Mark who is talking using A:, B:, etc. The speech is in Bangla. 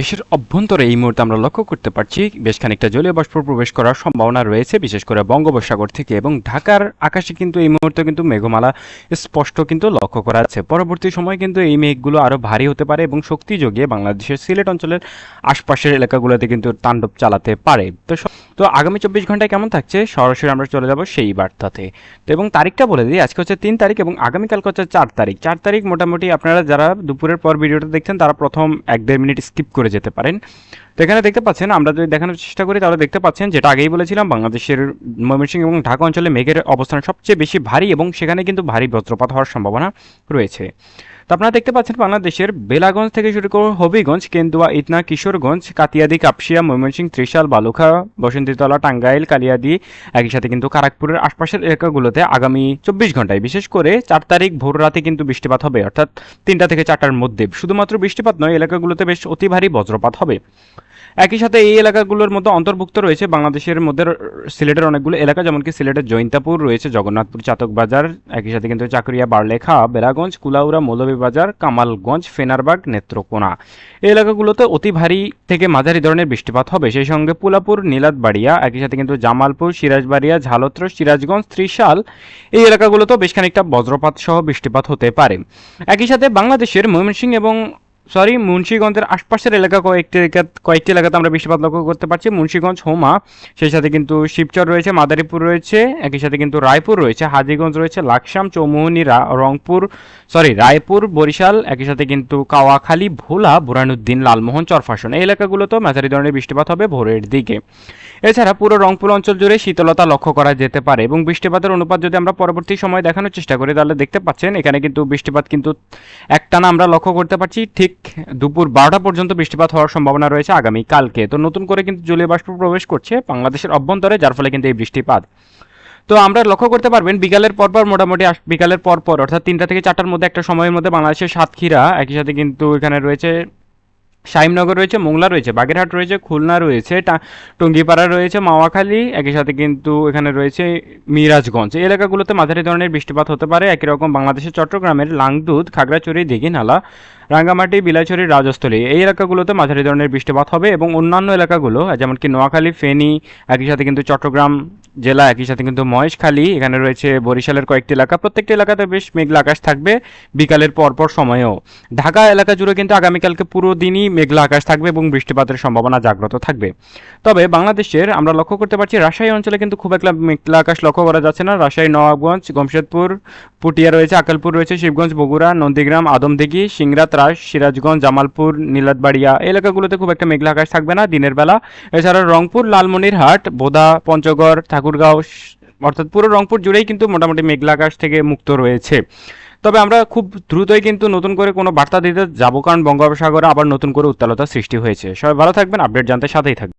A: দেশের অভ্যন্তরে এই মুহূর্তে আমরা লক্ষ্য করতে পারছি বেশ খানিকটা জলীয় বাষ্প প্রবেশ করার সম্ভাবনা রয়েছে, বিশেষ করে বঙ্গোপসাগর থেকে এবং ঢাকার আকাশে কিন্তু এই মুহূর্তে কিন্তু মেঘমালা স্পষ্ট কিন্তু লক্ষ্য করা যাচ্ছে। পরবর্তী সময় কিন্তু এই মেঘগুলো আরও ভারী হতে পারে এবং শক্তি যোগে বাংলাদেশের সিলেট অঞ্চলের আশপাশের এলাকাগুলোতে কিন্তু তাণ্ডব চালাতে পারে। তো তো আগামী চব্বিশ ঘন্টায় কেমন থাকছে? সরাসরি আমরা চলে যাব সেই বার্তাতে। তো এবং তারিখটা বলে দিই, আজকে হচ্ছে তিন তারিখ এবং আগামীকালকে হচ্ছে চার তারিখ। চার তারিখ মোটামুটি আপনারা যারা দুপুরের পর ভিডিওটা দেখছেন, তারা প্রথম এক দেড় মিনিট স্কিপ করে যেতে পারেন। তো এখানে দেখতে পাচ্ছেন, আমরা যদি দেখানোর চেষ্টা করি, তাহলে দেখতে পাচ্ছেন, যেটা আগেই বলেছিলাম, বাংলাদেশের ময়মনসিংহ এবং ঢাকা অঞ্চলে মেঘের অবস্থান সবচেয়ে বেশি ভারী এবং সেখানে কিন্তু ভারী বজ্রপাত হওয়ার সম্ভাবনা রয়েছে। তো আপনারা দেখতে পাচ্ছেন বাংলাদেশের বেলাগঞ্জ থেকে শুরু করে হবিগঞ্জ, কেন্দুয়া, ইতনা, কিশোরগঞ্জ, কাতিয়াদি, কাপসিয়া ময়মনসিং ত্রিশাল, বালুখা, বসন্তীতলা, টাঙ্গাইল, কালিয়াদি একই সাথে কিন্তু কারাকপুরের আশপাশের এলাকাগুলোতে আগামী চব্বিশ ঘন্টায় বিশেষ করে চার তারিখ ভোর রাতে কিন্তু বৃষ্টিপাত হবে, অর্থাৎ তিনটা থেকে চারটার মধ্যে। শুধুমাত্র বৃষ্টিপাত নয়, এলাকাগুলোতে বেশ অতি ভারী বজ্রপাত হবে। একই সাথে এই এলাকাগুলোর মধ্যে অন্তর্ভুক্ত রয়েছে বাংলাদেশের মধ্যে সিলেটের অনেকগুলো এলাকা যেমন কি সিলেটের জৈন্তাপুর রয়েছে, জগন্নাথপুর চাতক বাজার একই সাথে কিন্তু চাকরিয়া, বারলেখা, বেড়াগঞ্জ, কুলাউড়া, মৌলভীবাজার, কামালগঞ্জ, ফেনারবাগ, নেত্রকোনা। এই এলাকাগুলোতে অতি ভারী থেকে মাঝারি ধরনের বৃষ্টিপাত হবে। সেই সঙ্গে পুলাপুর নীলাতবাড়িয়া একই সাথে কিন্তু জামালপুর, সিরাজবাড়িয়া ঝালত্র সিরাজগঞ্জ, ত্রিশাল, এই এলাকাগুলোতেও বেশ খানিকটা বজ্রপাত সহ বৃষ্টিপাত হতে পারে। একই সাথে বাংলাদেশের ময়মনসিংহ এবং সরি মুন্সিগঞ্জের আশপাশের এলাকা কয়েকটি এলাকা কয়েকটি এলাকাতে আমরা বৃষ্টিপাত লক্ষ্য করতে পারছি। মুন্সিগঞ্জ, হোমা, সেই সাথে কিন্তু শিবচর রয়েছে, মাদারীপুর রয়েছে, একই সাথে কিন্তু রায়পুর রয়েছে, হাজিগঞ্জ রয়েছে, লাকসাম, চৌমুহনী রংপুর সরি রায়পুর, বরিশাল, একই সাথে কিন্তু কাওয়াখালী, ভোলা বুরানুদ্দিন লালমোহন, চরফাসন। এই এলাকাগুলোতেও মাঝারি ধরনের বৃষ্টিপাত হবে ভোরের দিকে। এছাড়া পুরো রংপুর অঞ্চল জুড়ে শীতলতা লক্ষ্য করা যেতে পারে এবং বৃষ্টিপাতের অনুপাত যদি আমরা পরবর্তী সময় দেখানোর চেষ্টা করি, তাহলে দেখতে পাচ্ছেন, এখানে কিন্তু বৃষ্টিপাত কিন্তু একটানা আমরা লক্ষ্য করতে পারছি, ঠিক দুপুর বারোটা পর্যন্ত বৃষ্টিপাত হওয়ার সম্ভাবনা রয়েছে আগামী কালকে। তো নতুন করে কিন্তু জলীয় বাষ্প প্রবেশ করছে বাংলাদেশের অভ্যন্তরে, যার ফলে কিন্তু এই বৃষ্টিপাত। তো আমরা লক্ষ্য করতে পারবেন, বিকালের পরপর মোটামুটি আস- বিকালের পরপর, অর্থাৎ তিনটা থেকে চারটার মধ্যে একটা সময়ের মধ্যে বাংলাদেশের সাতক্ষীরা, একই সাথে কিন্তু এখানে রয়েছে শাহিমনগর রয়েছে, মোংলা রয়েছে, বাগেরহাট রয়েছে, খুলনা রয়েছে টুঙ্গিপাড়া রয়েছে, মাওয়াখালী, একই সাথে কিন্তু এখানে রয়েছে মিরাজগঞ্জ। এই এলাকাগুলোতে মাঝারি ধরনের বৃষ্টিপাত হতে পারে। একই রকম বাংলাদেশের চট্টগ্রামের লাংদুধ খাগড়াছড়ি, দিঘিনালা, রাঙ্গামাটি বিলাইছড়ি রাজস্থলী। এই এলাকাগুলোতে মাঝারি ধরনের বৃষ্টিপাত হবে এবং অন্যান্য এলাকাগুলো যেমন কি নোয়াখালী, ফেনী, একই সাথে কিন্তু চট্টগ্রাম জেলা, একই সাথে কিন্তু মহেশখালী, এখানে রয়েছে বরিশালের কয়েকটি এলাকা। প্রত্যেকটি এলাকাতে বেশ মেঘলা আকাশ থাকবে বিকালের পরপর সময়েও। ঢাকা এলাকা জুড়ে কিন্তু আগামীকালকে পুরো দিনই মেঘলা আকাশ থাকবে এবং বৃষ্টিপাতের সম্ভাবনা জাগ্রত থাকবে। তবে বাংলাদেশের আমরা লক্ষ্য করতে পারছি, রাজশাহী অঞ্চলে কিন্তু খুব একটা মেঘলা আকাশ লক্ষ্য করা যাচ্ছে না। রাজশাহী নবাবগঞ্জ গমশেদপুর, পুটিয়া রয়েছে আকালপুর রয়েছে, শিবগঞ্জ, বগুড়া, নন্দীগ্রাম, আদমদিঘি সিংড়া ত্রাস, সিরাজগঞ্জ, জামালপুর নীলাতবাড়িয়া এই এলাকাগুলোতে খুব একটা মেঘলা আকাশ থাকবে না দিনের বেলা। এছাড়া রংপুর, লালমনিরহাট, বোদা, পঞ্চগড়, ঠাকুরগাঁও, অর্থাৎ পুরো রংপুর জুড়েই কিন্তু মোটামুটি মেঘলা আকাশ থেকে মুক্ত রয়েছে। তবে আমরা খুব দ্রুতই কিন্তু নতুন করে কোনো বার্তা দিতে যাব, কারণ বঙ্গোপসাগরে আবার নতুন করে উত্তালতা সৃষ্টি হয়েছে। সবাই ভালো থাকবেন, আপডেট জানতে সাথেই থাকবেন।